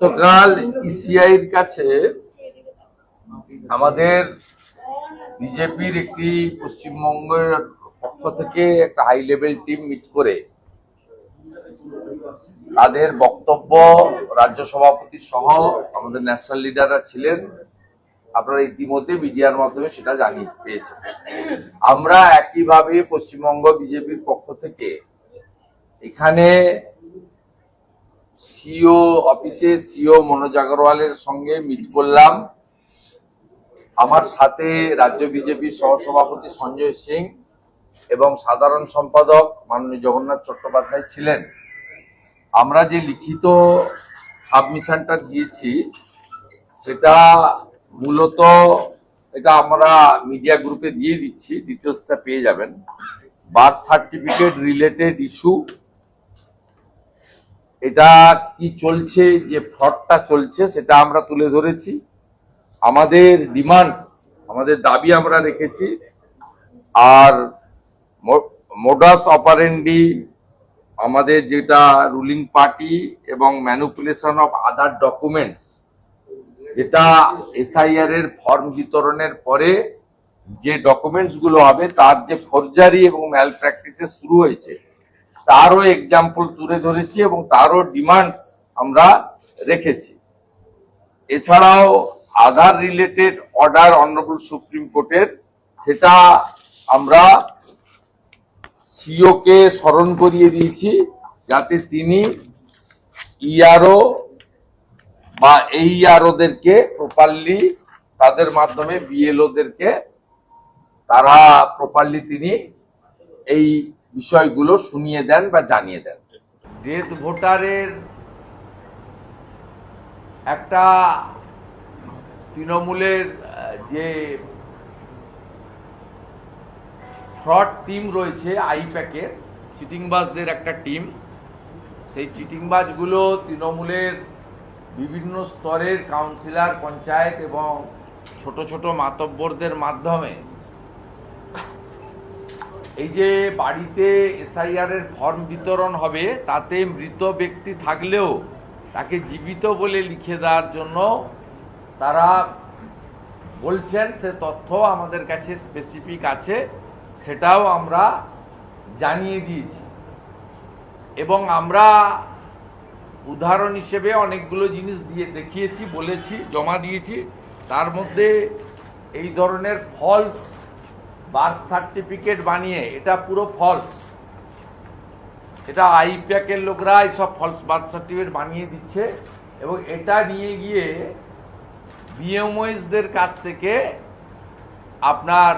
গতকাল ইসিআইর কাছে আমাদের বিজেপির একটি পশ্চিমবঙ্গের পক্ষ থেকে একটা হাই লেভেল টিম মিট করে তাদের বক্তব্য রাজ্য সভাপতি সহ আমাদের ন্যাশনাল লিডাররা ছিলেন। আপনারা ইতিমধ্যে মিডিয়ার মাধ্যমে সেটা জানিয়ে পেয়েছেন। আমরা একইভাবে পশ্চিমবঙ্গ বিজেপির পক্ষ থেকে এখানে সিও অফিসে সিও মনোজ আগরওয়ালের সঙ্গে মিট করলাম। আমার সাথে রাজ্য বিজেপির সহসভাপতি সঞ্জয় সিং এবং সাধারণ সম্পাদক মাননীয় জগন্নাথ চট্টোপাধ্যায় ছিলেন। আমরা যে লিখিত সাবমিশনটা দিয়েছি, সেটা মূলত এটা আমরা মিডিয়া গ্রুপে দিয়ে দিচ্ছি ডিটেলসটা পেয়ে যাবেন। বার্থ সার্টিফিকেট রিলেটেড ইস্যু এটা কি চলছে, যে ফ্রডটা চলছে, সেটা আমরা তুলে ধরেছি। আমাদের ডিমান্ডস আমাদের দাবি আমরা রেখেছি। আর মোডাস অপারেন্ডি আমাদের যেটা রুলিং পার্টি এবং ম্যানুপুলেশন অফ আদার ডকুমেন্টস যেটা এসআইআর এর ফর্ম বিতরণের পরে যে ডকুমেন্টসগুলো হবে, তার যে ফরজারি এবং ম্যাল প্র্যাকটিসে শুরু হয়েছে তারও এক্সাম্পল তুলে ধরেছি এবং তারও ডিমান্ডস আমরা রেখেছি। এছাড়াও Aadhaar related order honourable supreme কোর্টের, সেটা আমরা সিওকে স্মরণ করিয়ে দিয়েছি যাতে তিনি ইআরও বা এইআরওদেরকে প্রপারলি তাদের মাধ্যমে বিএলওদেরকে তারা প্রপারলি তিনি এই বিষয়গুলো শুনিয়ে দেন বা জানিয়ে দেন। ডেথ ভোটারের একটা তৃণমূলের যে ফ্রড টিম রয়েছে আইপ্যাকের চিটিংবাজদের একটা টিম, সেই চিটিংবাজগুলো তৃণমূলের বিভিন্ন স্তরের কাউন্সিলর, পঞ্চায়েত এবং ছোট ছোট মাতব্বরদের মাধ্যমে এই যে বাড়িতে এসআইআর এর ফর্ম বিতরণ হবে, তাতে মৃত ব্যক্তি থাকলেও তাকে জীবিত বলে লিখে দেওয়ার জন্য তারা বলছেন, সে তথ্য আমাদের কাছে স্পেসিফিক আছে, সেটাও আমরা জানিয়ে দিয়েছি। এবং আমরা উদাহরণ হিসেবে অনেকগুলো জিনিস দিয়ে দেখিয়েছি, বলেছি, জমা দিয়েছি। তার মধ্যে এই ধরনের ফলস বার্থ সার্টিফিকেট বানিয়ে এটা পুরো ফলস এটা আইপ্যাকের লোকরা এইসব ফলস বার্থ সার্টিফিকেট বানিয়ে দিচ্ছে এবং এটা নিয়ে গিয়ে বিএমওএসদের কাছ থেকে আপনার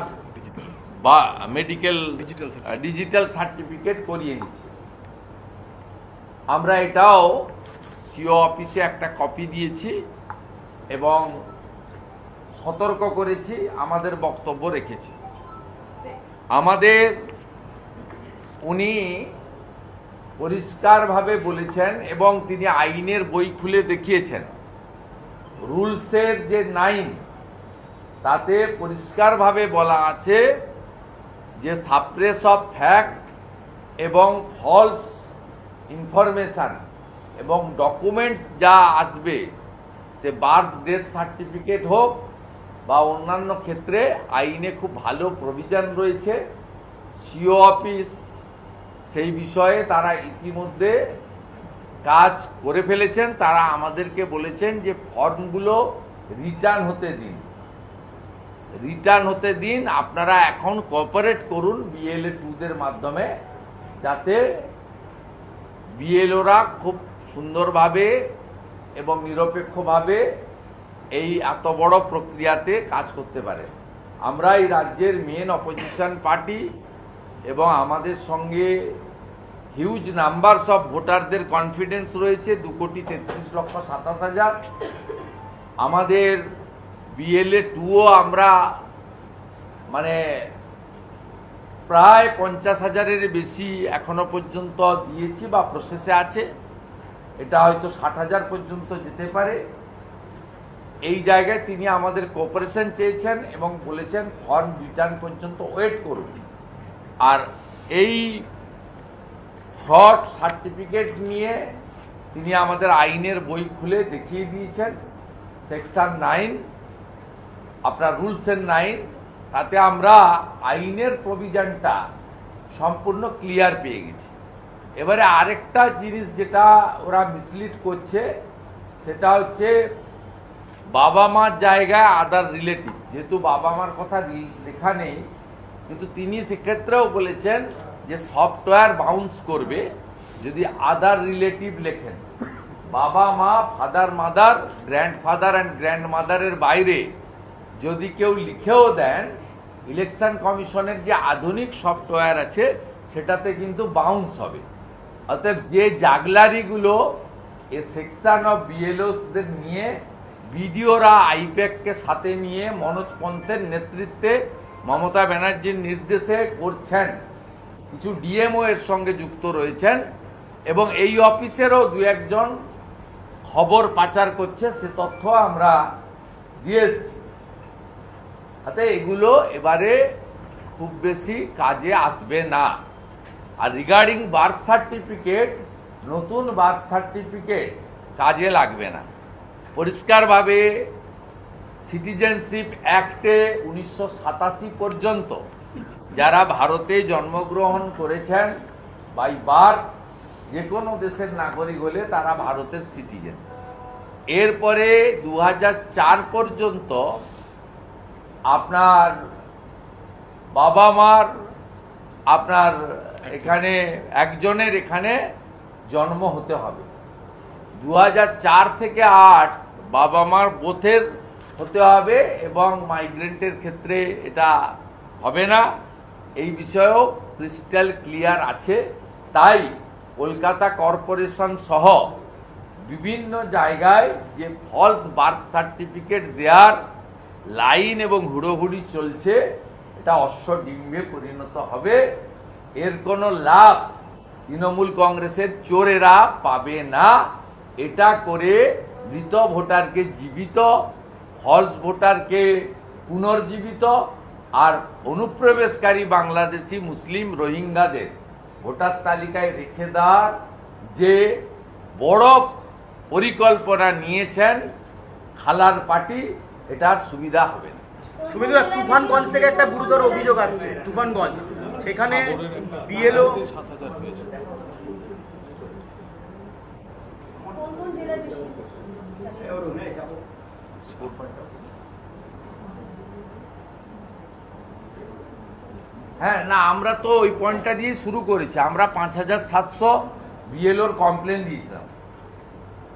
বা মেডিকেল Digital ডিজিটাল সার্টিফিকেট করিয়ে নিচ্ছে আমরা এটাও সিও অফিসে একটা কপি দিয়েছি এবং সতর্ক করেছি আমাদের বক্তব্য রেখেছি। আমাদের উনি পরিষ্কারভাবে বলেছেন এবং তিনি আইনের বই খুলে দেখিয়েছেন। রুলসের যে নাইন, তাতে পরিষ্কারভাবে বলা আছে যে সাপ্রেস অফ ফ্যাক্ট এবং ফলস ইনফরমেশন এবং ডকুমেন্টস যা আসবে, সে বার্থ, ডেথ সার্টিফিকেট হোক বা অন্যান্য ক্ষেত্রে আইনে খুব ভালো প্রভিশন রয়েছে। সিও অফিস, সেই বিষয়ে তারা ইতিমধ্যে কাজ করে ফেলেছেন। তারা আমাদেরকে বলেছেন যে ফর্মগুলো রিটার্ন হতে দিন। রিটার্ন হতে দিন, আপনারা এখন কোঅপারেট করুন বিএলএ টুদের মাধ্যমে, যাতে বিএলওরা খুব সুন্দরভাবে এবং নিরপেক্ষভাবে এই এত বড় প্রক্রিয়াতে কাজ করতে পারে। আমরা এই রাজ্যের মেন অপোজিশন পার্টি এবং আমাদের সঙ্গে হিউজ নাম্বারস অফ ভোটারদের কনফিডেন্স রয়েছে, দু কোটি তেত্রিশ লক্ষ সাতাশ হাজার। আমাদের বিএলএ টুও আমরা মানে প্রায় পঞ্চাশ হাজারের বেশি এখনও পর্যন্ত দিয়েছি বা প্রসেসে আছে। এটা হয়তো ষাট হাজার পর্যন্ত যেতে পারে। এই জায়গায় তিনি আমাদের কোঅপারেশন চেয়েছেন এবং বলেছেন ফর্ম রিটার্ন পর্যন্ত ওয়েট করুন। আর এই ফ্রড সার্টিফিকেট নিয়ে তিনি আমাদের আইনের বই খুলে দেখিয়ে দিয়েছেন। সেকশন নাইন আপনার রুলস এন্ড নাইন তাতে আমরা আইনের প্রভিশনটা সম্পূর্ণ ক্লিয়ার পেয়ে গেছি। এবারে আরেকটা জিনিস যেটা ওরা মিসলিড করছে, সেটা হচ্ছে বাবা মার জায়গায় আদার রিলেটিভ যেহেতু বাবা মার কথা লেখা নেই, কিন্তু তিনি সেক্ষেত্রেও বলেছেন যে সফটওয়্যার বাউন্স করবে যদি আদার রিলেটিভ লেখেন। বাবা মা father mother grandfather and grand মাদারের বাইরে যদি কেউ লিখেও দেন ইলেকশন কমিশনের যে আধুনিক সফটওয়্যার আছে, সেটাতে কিন্তু বাউন্স হবে। অতএব যে জাগলারিগুলো এ সেকশন অফ বিএলওদের নিয়ে বিডিওরা আইপ্যাককে সাথে নিয়ে মনোজ পন্থের নেতৃত্বে মমতা ব্যানার্জির নির্দেশে করছেন। কিছু ডিএমও এর সঙ্গে যুক্ত রয়েছেন এবং এই অফিসেরও দু একজন খবর পাচার করছে, সে তথ্য আমরা দিয়েছি তাতে এগুলো এবারে খুব বেশি কাজে আসবে না। আর রিগার্ডিং বার্থ সার্টিফিকেট নতুন বার্থ সার্টিফিকেট কাজে লাগবে না। পরিষ্কারভাবে সিটিজেনশিপ অ্যাক্টে উনিশশো সাতাশি পর্যন্ত যারা ভারতে জন্মগ্রহণ করেছেন বাই বার্থ যে কোনো দেশের নাগরিক হলে তারা ভারতের সিটিজেন এরপরে দু চার পর্যন্ত আপনার বাবা মার আপনার এখানে একজনের এখানে জন্ম হতে হবে। দু চার থেকে আট বাবা মার বোথের হতে হবে এবং মাইগ্রেন্টের ক্ষেত্রে এটা হবে না। এই বিষয়েও ক্রিস্টাল ক্লিয়ার আছে। তাই কলকাতা কর্পোরেশন সহ বিভিন্ন জায়গায় যে ফলস বার্থ সার্টিফিকেট দেওয়ার লাইন এবং হুড়োহুড়ি চলছে, এটা অশ্বডিম্বে পরিণত হবে। এর কোনো লাভ তৃণমূল কংগ্রেসের চোরেরা পাবে না। এটা করে মৃত ভোটারকে জীবিত ফলস ভোটারকে পুনর্জীবিত আর অনুপ্রবেশকারী বাংলাদেশি মুসলিম রোহিঙ্গাদের ভোটার তালিকায় রেখে দেওয়ার যে বড় পরিকল্পনা নিয়েছেন খালার পার্টি এটার সুবিধা হবে না। সুবিধা তুফানগঞ্জ থেকে একটা গুরুতর অভিযোগ আসছে তুফানগঞ্জ। সেখানে বিএলও কোন কোন জেলার বেশি হ্যাঁ না আমরা তো ওই পয়েন্টটা দিয়ে শুরু করেছি। আমরা পাঁচ হাজার সাতশো বিএলওর কমপ্লেন দিয়েছিলাম।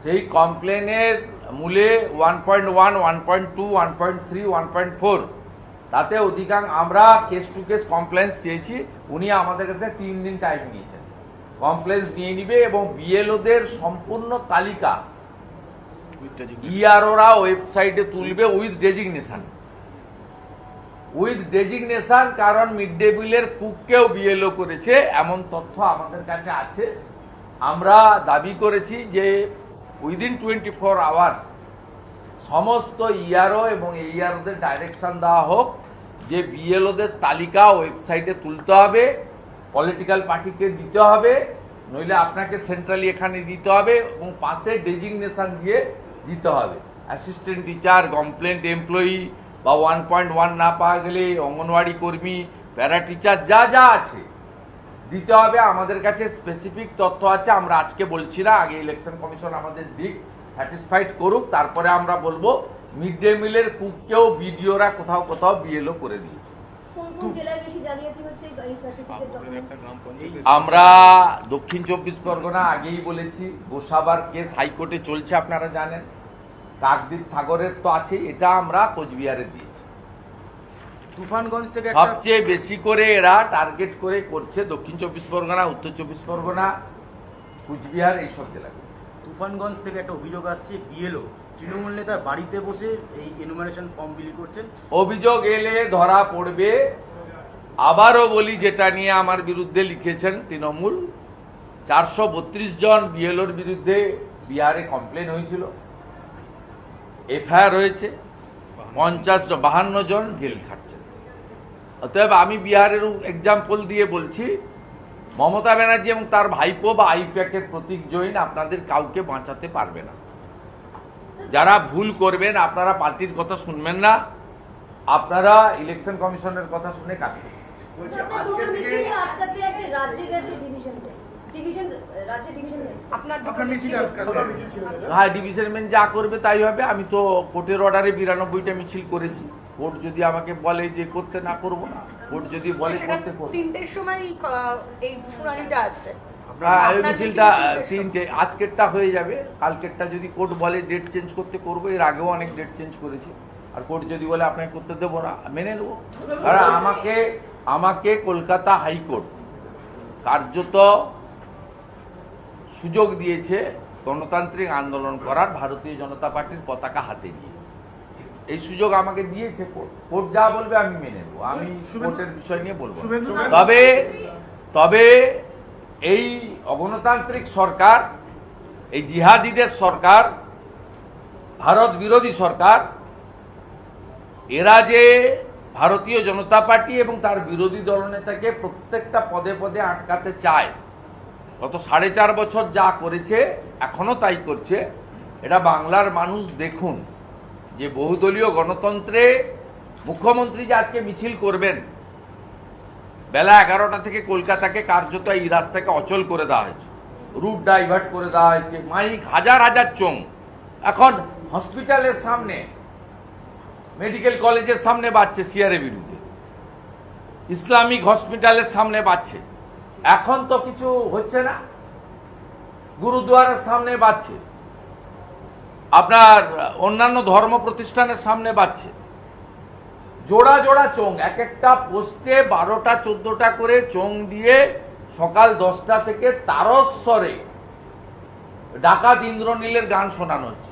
সেই কমপ্লেনের মূলে one point one one point two one point three one point four তাতে অধিকাংশ আমরা কেস টু কেস কমপ্লেন্স চেয়েছি। উনি আমাদের কাছে তিন দিন টাইম নিয়েছেন কমপ্লেন্স নিয়ে নিবে এবং বিএলওদের সম্পূর্ণ তালিকা ইআরওরা ওয়েবসাইটে তুলবে উইথ ডেজিগনেশন উইথ ডেজিগনেশন কারণ মিড ডে মিলের কুককেও বিএলও করেছে, এমন তথ্য আমাদের কাছে আছে। আমরা দাবি করেছি যে উইদিন টোয়েন্টি ফোর আওয়ার্স সমস্ত ইআরও এবং এইআরওদের ডাইরেকশন দেওয়া হোক, যে বিএলওদের তালিকা ওয়েবসাইটে তুলতে হবে পলিটিক্যাল পার্টিকে দিতে হবে, নইলে আপনাকে সেন্ট্রালি এখানে দিতে হবে এবং পাশে ডেজিগনেশন দিয়ে দিতে হবে। অ্যাসিস্ট্যান্ট টিচার কমপ্লেন্ট এমপ্লয়ি বা ওয়ান পয়েন্ট ওয়ান না পাওয়া গেলে অঙ্গনওয়াড়ি কর্মী, প্যারা টিচার যা যা আছে। দিতে হবে, আমাদের কাছে স্পেসিফিক তথ্য আছে, আমরা আজকে বলছি না, আগে ইলেকশন কমিশন আমাদের দিক স্যাটিসফাইড করুক, তারপরে আমরা বলব মিড ডে মিলের কুককেও বিডিওরা কোথাও কোথাও বিএলও করে দিয়েছে। আমরা দক্ষিণ চব্বিশ পরগনা আগেই বলেছি গোসাবার কেস হাইকোর্টে চলছে আপনারা জানেন। কাকদ্বীপ সাগরের তো আছে এটা আমরা কোচবিহারে দিয়েছি। তুফানগঞ্জ থেকে সবচেয়ে বেশি করে এরা টার্গেট করে করছে দক্ষিণ চব্বিশ পরগনা উত্তর চব্বিশ পরগনা কুচবিহার এইসব জেলা তুফানগঞ্জ থেকে একটা অভিযোগ আসছে বিএলও তৃণমূল নেতার বাড়িতে বসে এই এনুমারেশন ফর্ম বিলি করছেন। অভিযোগ এলে ধরা পড়বে আবারও বলি যেটা নিয়ে আমার বিরুদ্ধে লিখেছেন তৃণমূল, চারশো বত্রিশ জন বিএলওর বিরুদ্ধে বিহারে কমপ্লেন হয়েছিল, এফআইআর হয়েছে, পঞ্চাশ জন, বাহান্ন জন জেল খাটছেন অতএব আমি বিহারের এক্সাম্পল দিয়ে বলছি, মমতা ব্যানার্জি এবং তার ভাইপো বা আইপ্যাকের প্রতীক জৈন আপনাদের কাউকে বাঁচাতে পারবে না। যারা ভুল করবেন, আপনারা পার্টির কথা শুনবেন না, আপনারা ইলেকশন কমিশনের কথা শুনে কাজ করবেন। হ্যাঁ ডিভিশন বেঞ্চ যা করবে তাই হবে। আমি তো কোর্টের অর্ডারে বিরানব্বইটা মিছিল করেছি। কোর্ট যদি আমাকে বলে যে করতে না করব না কোর্ট যদি বলে করতে করব তিনটের সময় এই শুনানিটা আছে। মিছিলটা। তিনটে আজকেরটা হয়ে যাবে। কালকেরটা যদি কোর্ট বলে ডেট চেঞ্জ করতে করব এর আগেও অনেক ডেট চেঞ্জ করেছি। আর কোর্ট যদি বলে আপনাকে করতে দেবো না মেনে নেব। আর আমাকে আমাকে কলকাতা হাইকোর্ট কার্যত সুযোগ দিয়েছে গণতান্ত্রিক আন্দোলন করার ভারতীয় জনতা পার্টির পতাকা হাতে নিয়ে। এই সুযোগ আমাকে দিয়েছে কোর্ট। যা বলবে আমি মেনে নেব। আমি কোর্টের বিষয় নিয়ে বলব তবে তবে এই অগণতান্ত্রিক সরকার এই জিহাদিদের সরকার ভারত বিরোধী সরকার এরা যে ভারতীয় জনতা পার্টি এবং তার বিরোধী দলনেতাকে প্রত্যেকটা পদে পদে আটকাতে চায়। গত সাড়ে চার বছর যা করেছে এখনও তাই করছে। এটা বাংলার মানুষ দেখুন যে বহুদলীয় গণতন্ত্রে মুখ্যমন্ত্রী যে আজকে মিছিল করবেন, বেলা এগারোটা থেকে কলকাতাকে কার্যত এই রাস্তাকে অচল করে দেওয়া হয়েছে। রুট ডাইভার্ট করে দেওয়া হয়েছে, মাইক হাজার হাজার চোং এখন হসপিটালের সামনে মেডিকেল কলেজের সামনে বাজছে সিআরের বিরুদ্ধে। ইসলামিক হসপিটালের সামনে বাড়ছে এখন তো কিছু হচ্ছে না। গুরুদুয়ারের সামনে বাজছে আপনার অন্যান্য ধর্ম প্রতিষ্ঠানের সামনে বাজছে জোড়া জোড়া চোং এক একটা পোস্টে বারোটা, চোদ্দটা করে চোং দিয়ে সকাল দশটা থেকে তারস্বরে ডাকাত ইন্দ্রনীলের গান শোনানো হচ্ছে।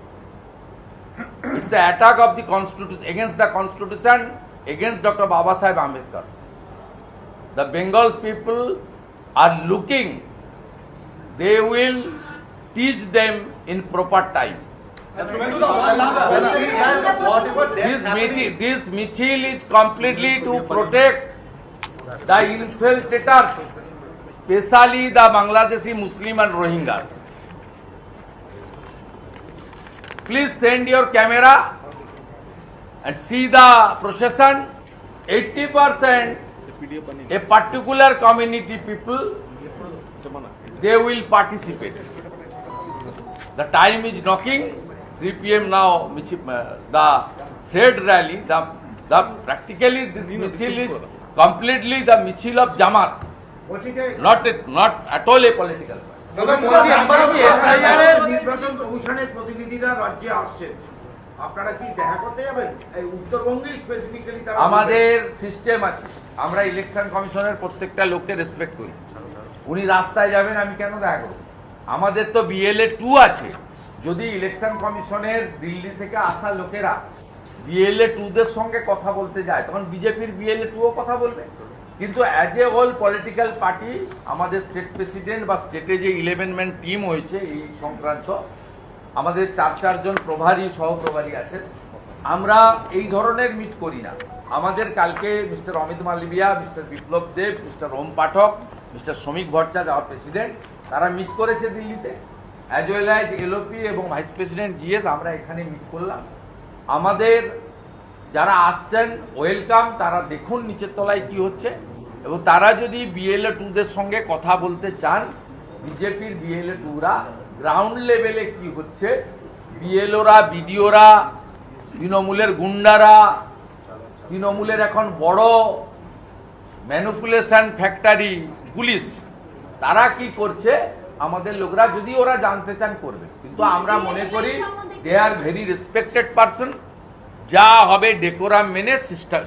An attack of the constitution against the constitution, against Dr. Baba Sahib Ambedkar. The Bengal people are looking, they will teach them in proper time. This meeting, this Michil is completely to protect the infiltrators, especially the Bangladeshi Muslim and Rohingyas. Please send your camera and see the procession. 80% a particular community people, they will participate. The time is knocking. 3 p.m. now, uh, the said rally, the, the practically this is completely the Michil of Jamal. Not, a, not at all a political party. বলছি আপনারা কি SIR এর নির্বাচন কমিশনের প্রতিনিধিরা রাজ্যে আসছেন আপনারা কি দেখা করতে যাবেন? এই উত্তরবঙ্গে স্পেসিফিক্যালি তারা আমাদের সিস্টেম আছে। আমরা ইলেকশন কমিশনের প্রত্যেকটা লোককে রেসপেক্ট করি। উনি রাস্তায় যাবেন আমি কেন দেখা করব? আমাদের তো বিএলএ টু আছে। যদি ইলেকশন কমিশনের দিল্লি থেকে আসা লোকেরা বিএলএ টুদের সঙ্গে কথা বলতে যায় তখন বিজেপির বিএলএ টুও কথা বলবে। কিন্তু as a whole political party আমাদের স্টেট প্রেসিডেন্ট বা স্টেটে যে ইলেভেন ম্যান টিম হয়েছে এই সংক্রান্ত, আমাদের চার চারজন প্রভারী, সহপ্রভারী আছেন। আমরা এই ধরনের মিট করি না। আমাদের কালকে mister Amit Malviya mister Biplab Deb mister Om Pathak mister Shamik Bhattacharya আমার প্রেসিডেন্ট তারা মিট করেছে দিল্লিতে। অ্যাজ ওয়েল অ্যাজ এলওপি এবং ভাইস প্রেসিডেন্ট জিএস আমরা এখানে মিট করলাম। আমাদের যারা আসছেন ওয়েলকাম তারা দেখুন নিচের তলায় কি হচ্ছে। এবং তারা যদি বিএলএ টুদের সঙ্গে কথা বলতে চান বিজেপির বিএলএ টুরা গ্রাউন্ড লেভেলে কি হচ্ছে? বিএলওরা বিডিওরা তৃণমূলের গুন্ডারা, তৃণমূলের এখন বড় ম্যানুপুলেশন ফ্যাক্টরি পুলিশ, তারা কি করছে? আমাদের লোকরা যদি ওরা জানতে চান, করবে। কিন্তু আমরা মনে করি they are very respected person যা হবে ডেকোরাম মেনে সিস্টেম